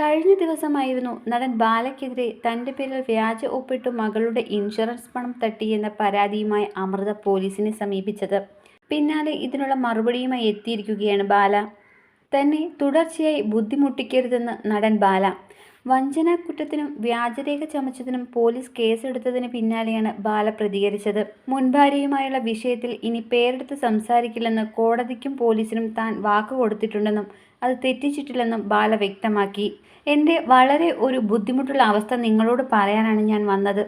കഴിഞ്ഞ ദിവസമായിരുന്നു നടൻ ബാലയ്ക്കെതിരെ തന്റെ പേരിൽ വ്യാജ ഒപ്പിട്ടു മകളുടെ ഇൻഷുറൻസ് പണം തട്ടിയെന്ന പരാതിയുമായി അമൃത പോലീസിനെ സമീപിച്ചത്. പിന്നാലെ ഇതിനുള്ള മറുപടിയുമായി എത്തിയിരിക്കുകയാണ് ബാല. തന്നെ തുടർച്ചയായി ബുദ്ധിമുട്ടിക്കരുതെന്ന് നടൻ ബാല. വഞ്ചനാ കുറ്റത്തിനും വ്യാജരേഖ ചമച്ചതിനും പോലീസ് കേസെടുത്തതിന് പിന്നാലെയാണ് ബാല പ്രതികരിച്ചത്. മുൻഭാര്യയുമായുള്ള വിഷയത്തിൽ ഇനി പേരെടുത്ത് സംസാരിക്കില്ലെന്ന് കോടതിക്കും പോലീസിനും താൻ വാക്ക് കൊടുത്തിട്ടുണ്ടെന്നും അത് തെറ്റിച്ചിട്ടില്ലെന്നും ബാല വ്യക്തമാക്കി. എന്റെ വളരെ ഒരു ബുദ്ധിമുട്ടുള്ള അവസ്ഥ നിങ്ങളോട് പറയാനാണ് ഞാൻ വന്നത്.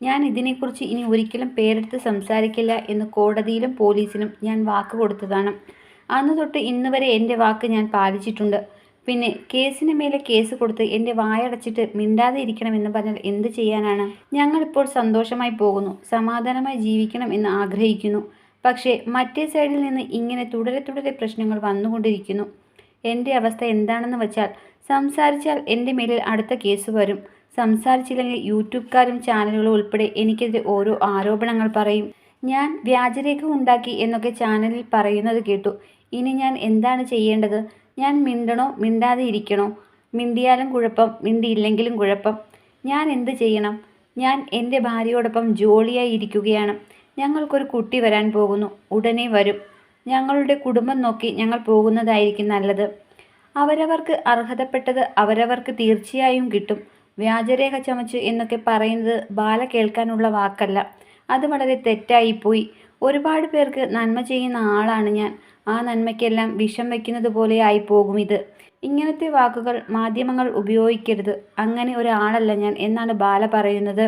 ഞാൻ ഇതിനെക്കുറിച്ച് ഇനി ഒരിക്കലും പേരെടുത്ത് സംസാരിക്കില്ല എന്ന് കോടതിയിലും പോലീസിനും ഞാൻ വാക്ക് കൊടുത്തതാണ്. അന്ന് തൊട്ട് ഇന്ന് വരെ എന്റെ വാക്ക് ഞാൻ പാലിച്ചിട്ടുണ്ട്. പിന്നെ കേസിന് മേലെ കേസ് കൊടുത്ത് എന്റെ വായടച്ചിട്ട് മിണ്ടാതെ ഇരിക്കണം എന്ന് പറഞ്ഞാൽ എന്ത് ചെയ്യാനാണ്? ഞങ്ങളിപ്പോൾ സന്തോഷമായി പോകുന്നു. സമാധാനമായി ജീവിക്കണം എന്ന് ആഗ്രഹിക്കുന്നു. പക്ഷേ മറ്റേ സൈഡിൽ നിന്ന് ഇങ്ങനെ തുടരെ തുടരെ പ്രശ്നങ്ങൾ വന്നുകൊണ്ടിരിക്കുന്നു. എന്റെ അവസ്ഥ എന്താണെന്ന് വെച്ചാൽ സംസാരിച്ചാൽ എന്റെ മേലിൽ അടുത്ത കേസ് വരും. സംസാരിച്ചില്ലെങ്കിൽ യൂട്യൂബുകാരും ചാനലുകളും ഉൾപ്പെടെ എനിക്കെതിരെ ഓരോ ആരോപണങ്ങൾ പറയും. ഞാൻ വ്യാജരേഖ ഉണ്ടാക്കി എന്നൊക്കെ ചാനലിൽ പറയുന്നത് കേട്ടു. ഇനി ഞാൻ എന്താണ് ചെയ്യേണ്ടത്? ഞാൻ മിണ്ടണോ? മിണ്ടാതെ ഇരിക്കണോ? മിണ്ടിയാലും കുഴപ്പം മിണ്ടിയില്ലെങ്കിലും കുഴപ്പം. ഞാൻ എന്ത് ചെയ്യണം? ഞാൻ എന്റെ ഭാര്യയോടൊപ്പം ജോളിയായി ഇരിക്കുകയാണ്. ഞങ്ങൾക്കൊരു കുട്ടി വരാൻ പോകുന്നു. ഉടനെ വരും. ഞങ്ങളുടെ കുടുംബം നോക്കി ഞങ്ങൾ പോകുന്നതായിരിക്കും നല്ലത്. അവരവർക്ക് അർഹതപ്പെട്ടത് അവരവർക്ക് തീർച്ചയായും കിട്ടും. വ്യാജരേഖ ചമച്ച് എന്നൊക്കെ പറയുന്നത് ബാല കേൾക്കാനുള്ള വാക്കല്ല. അത് വളരെ തെറ്റായിപ്പോയി ഒരുപാട് പേർക്ക് നന്മ ചെയ്യുന്ന ആളാണ് ഞാൻ. ആ നന്മയ്ക്കെല്ലാം വിഷം വയ്ക്കുന്നത് പോലെ ആയി പോകും ഇത്. ഇങ്ങനത്തെ വാക്കുകൾ മാധ്യമങ്ങൾ ഉപയോഗിക്കരുത്. അങ്ങനെ ഒരാളല്ല ഞാൻ എന്നാണ് ബാല പറയുന്നത്?